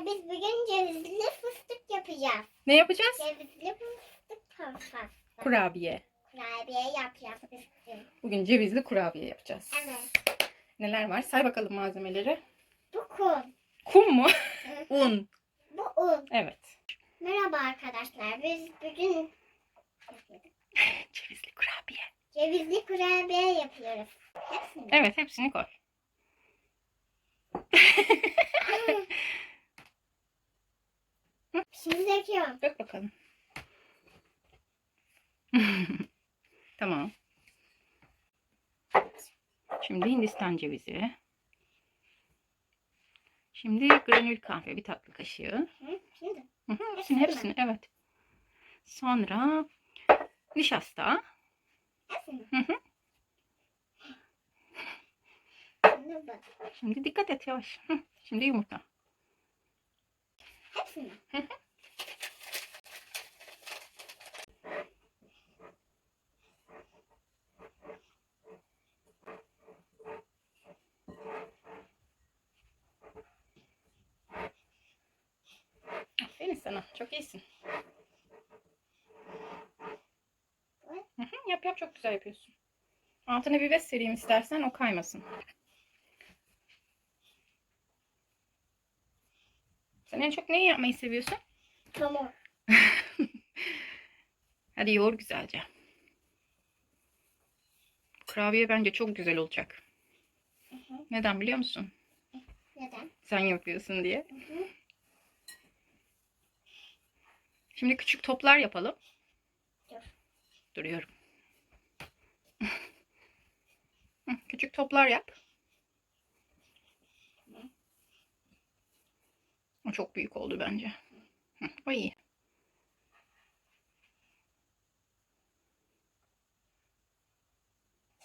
arkadaşlar biz bugün cevizli fıstık yapacağız. Ne yapacağız? Cevizli fıstık pasta. Kurabiye. Kurabiye yapacağız biz bugün. Bugün cevizli kurabiye yapacağız. Evet. Neler var? Say bakalım malzemeleri. Bu kum. Kum mu? Un. Bu un. Evet. Merhaba arkadaşlar. Biz bugün Cevizli kurabiye. cevizli kurabiye yapıyoruz. Hepsini. Evet hepsini koy. Şimdi döküyorum. Dök bakalım. tamam. Şimdi Hindistan cevizi. Şimdi granül kahve bir tatlı kaşığı. Hı, Şimdi. Hı hı, hepsini hepsini evet. Sonra nişasta. Hepsini. Hı hı. Şimdi dikkat et yavaş. Hı, Şimdi yumurta. Hepsini. Sana. Çok iyisin. Hı hı, yap yap çok güzel yapıyorsun. Altına bir bez sereyim istersen o kaymasın. Sen en çok neyi yapmayı seviyorsun? Tamam. Hadi yoğur güzelce. Kurabiye bence çok güzel olacak. Hı hı. Neden biliyor musun? Neden? Sen yapıyorsun diye. Hı hı. Şimdi küçük toplar yapalım. Dur. Duruyorum. Küçük toplar yap. O çok büyük oldu bence. O iyi.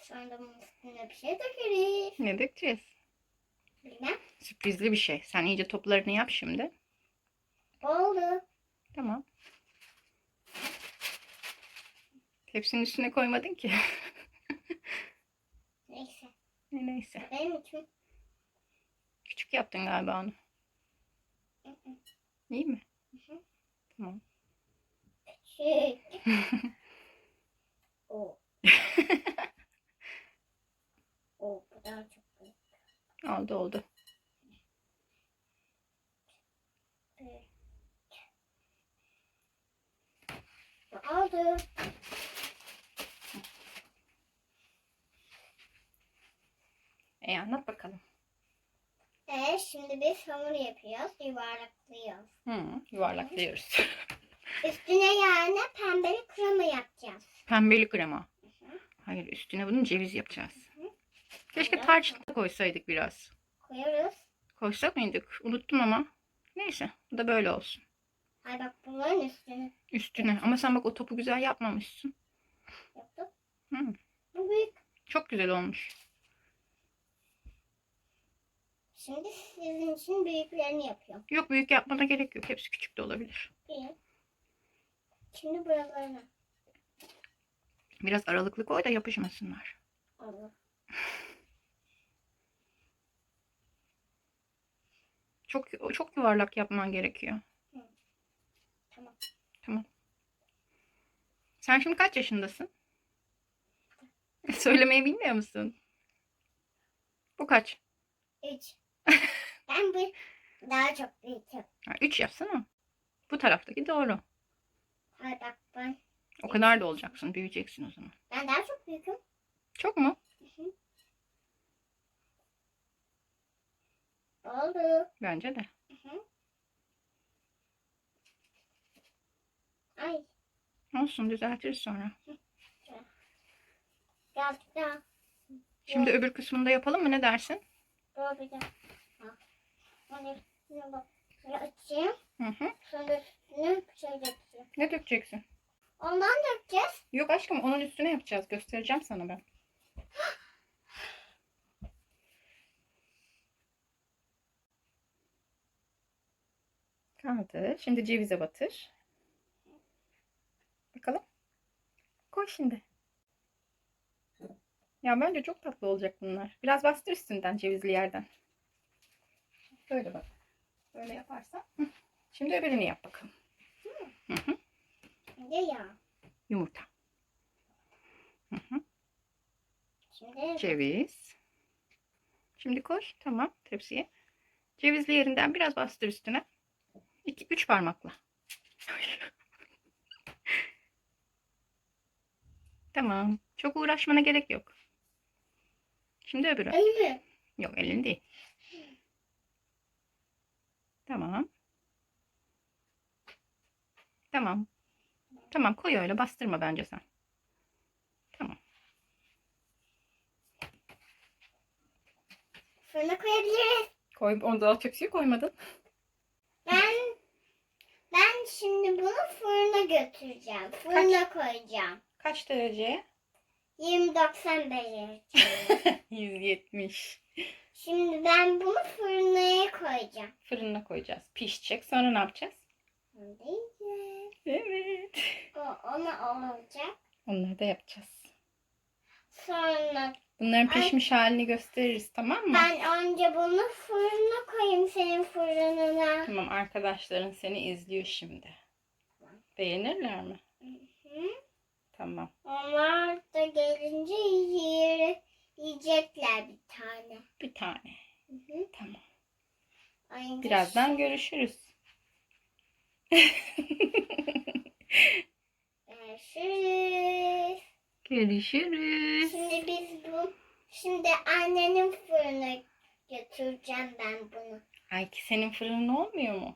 Sonra da bunun üstüne bir şey dökeriz. Ne dökeceğiz? Bilmem. Sürprizli bir şey. Sen iyice toplarını yap şimdi. Oldu. Tamam. Hepsinin üstüne koymadın ki. Neyse. Neyse. Benim için. Küçük yaptın galiba onu. İyi mi? Hı hı. Tamam. Şey. o. o bu daha çok büyük. Oldu. Oldu. E anlat bakalım. Ee, şimdi biz hamur yapıyoruz. Yuvarlaklıyoruz. Hı, yuvarlaklıyoruz. Üstüne yani pembeli krema yapacağız. Pembeli krema. Hayır üstüne bunun ceviz yapacağız. Keşke Evet. tarçın da koysaydık biraz. Koyuyoruz. Koysak mıydık? Unuttum ama. Neyse bu da böyle olsun. Ay bak bunların üstüne Üstüne. Ama sen bak o topu güzel yapmamışsın. yaptık. Hı, Bu büyük. çok güzel olmuş. Şimdi sizin için büyüklerini yapıyorum. Yok büyük yapmana gerek yok. Hepsi küçük de olabilir. İyi. Şimdi buralarına. Biraz aralıklı koy da yapışmasınlar. Olur. Çok çok yuvarlak yapman gerekiyor. Tamam. Tamam. Sen şimdi kaç yaşındasın? Söylemeyi bilmiyor musun? Bu kaç? Üç. ben bu daha çok büyütüm. Ha, üç yapsana. Bu taraftaki doğru. Ay bak ben. O kadar da olacaksın. Büyüyeceksin o zaman. Ben daha çok büyüküm. Çok mu? Hı hı. Oldu. Bence de. Hı hı. Ay Olsun düzeltiriz sonra. birazcık daha. Şimdi öbür kısmını da yapalım mı? Ne dersin? Dur bir daha. Ha. Hani. Şöyle açayım. Hı hı. Sonra bir şey dökeceğim. Ne dökeceksin? Ondan dökeceğiz. Yok aşkım onun üstüne yapacağız. Göstereceğim sana ben. Kaldı. Şimdi cevize batır. Bakalım. Koy şimdi. Ya bence çok tatlı olacak bunlar. Biraz bastır üstünden cevizli yerden. Böyle bak. Böyle yaparsan. Hı. Şimdi öbürünü yap bakalım. Hı hı. Ne ya? Yumurta. Hı hı. Şimdi Ceviz. Şimdi koy. Tamam tepsiye. Cevizli yerinden biraz bastır üstüne. 2 3 parmakla. tamam. Çok uğraşmana gerek yok. Şimdi öbürü. elimi. Yok elin değil. Tamam. Tamam. Tamam koy öyle bastırma bence sen. Tamam. Fırına koyabiliriz. Koy onu daha tepsiye koymadın. Ben ben şimdi bunu fırına götüreceğim. Fırına koyacağım. Kaç derece? 20-90 derece. 170. Şimdi ben bunu fırına koyacağım. Fırına koyacağız. Pişecek. Sonra ne yapacağız? Yiyeceğiz. Evet. O ona olacak. Onları da yapacağız. Sonra Bunların pişmiş halini gösteririz tamam mı? ben önce bunu fırına koyayım senin fırınına. Tamam arkadaşların seni izliyor şimdi. Beğenirler mi? Hı? Tamam. Onlar da gelince yer, yiyecekler bir tane. Bir tane. Hı hı. Tamam. Ay, Birazdan görüşürüz. Görüşürüz. Görüşürüz. Şimdi biz bu şimdi annenin fırına götüreceğim ben bunu. Ay ki senin fırının olmuyor mu?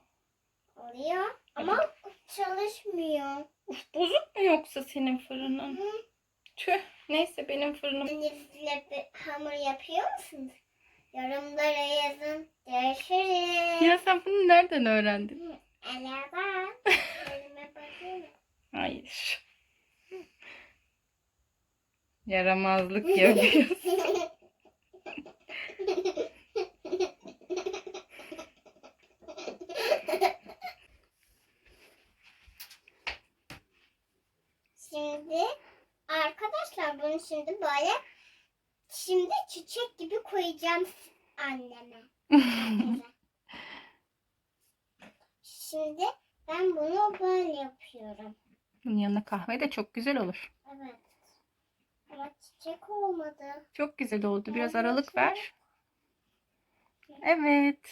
Oluyor ama çalışmıyor. Uf, bozuk mu yoksa senin fırının? Hı. Tüh. Neyse benim fırınım. Bir hamur yapıyor musunuz? Yorumlara yazın. Görüşürüz. Ya sen bunu nereden öğrendin? Ele bak. Elime bakayım. Hayır. Yaramazlık yapıyorsun. arkadaşlar bunu şimdi böyle şimdi çiçek gibi koyacağım anneme. şimdi ben bunu böyle yapıyorum. Bunun yanına kahve de çok güzel olur. Evet. Ama çiçek olmadı. Çok güzel oldu. Biraz Evet, aralık evet. ver. Evet.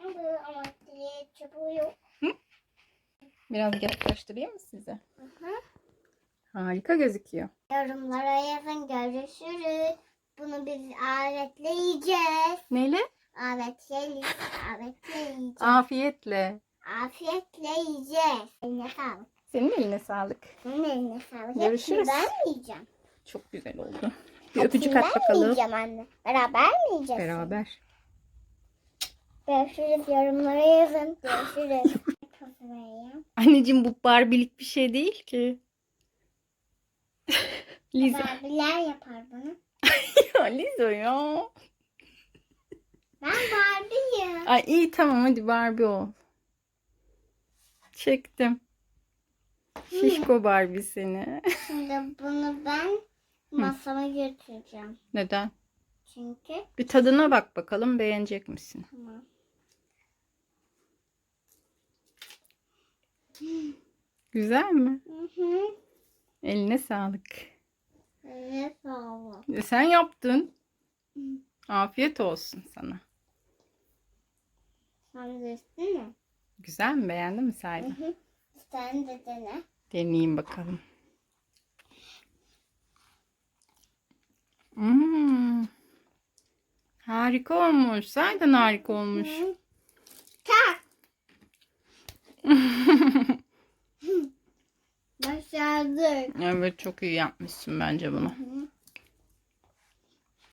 Ama ama diye çubuğu yok. Biraz yaklaştırayım mı size? Hı hı. Harika gözüküyor. Yorumlara yazın görüşürüz. Bunu biz aletle yiyeceğiz. Neyle? Aletle yiyeceğiz. Aletle yiyeceğiz. Afiyetle. Afiyetle yiyeceğiz. Eline sağlık. Senin eline sağlık. Senin eline sağlık. Görüşürüz. Hepsini ben yiyeceğim? Çok güzel oldu. Bir Hepsini öpücük ben at bakalım. yiyeceğim anne? Beraber mi yiyeceğiz? Beraber. Görüşürüz. Yorumlara yazın. Görüşürüz. Anneciğim bu Barbie'lik bir şey değil ki. Liza. Barbiler yapar bana. Ya Liza ya. Ben Barbie'yim. Ay iyi tamam hadi Barbie ol. Çektim. Şişko Barbie seni. Şimdi bunu ben masama götüreceğim. Neden? Çünkü Bir tadına bak bakalım beğenecek misin? tamam. Güzel mi? Hı hı. Eline sağlık. Evet sağ ol. E, Sen yaptın. Afiyet olsun sana. Sen de istin mi? Güzel mi? Beğendin mi sahiden? Sen de dene. Deneyeyim bakalım. Hmm. Harika olmuş. Sahiden harika olmuş. Hı. Başardık. evet çok iyi yapmışsın bence bunu.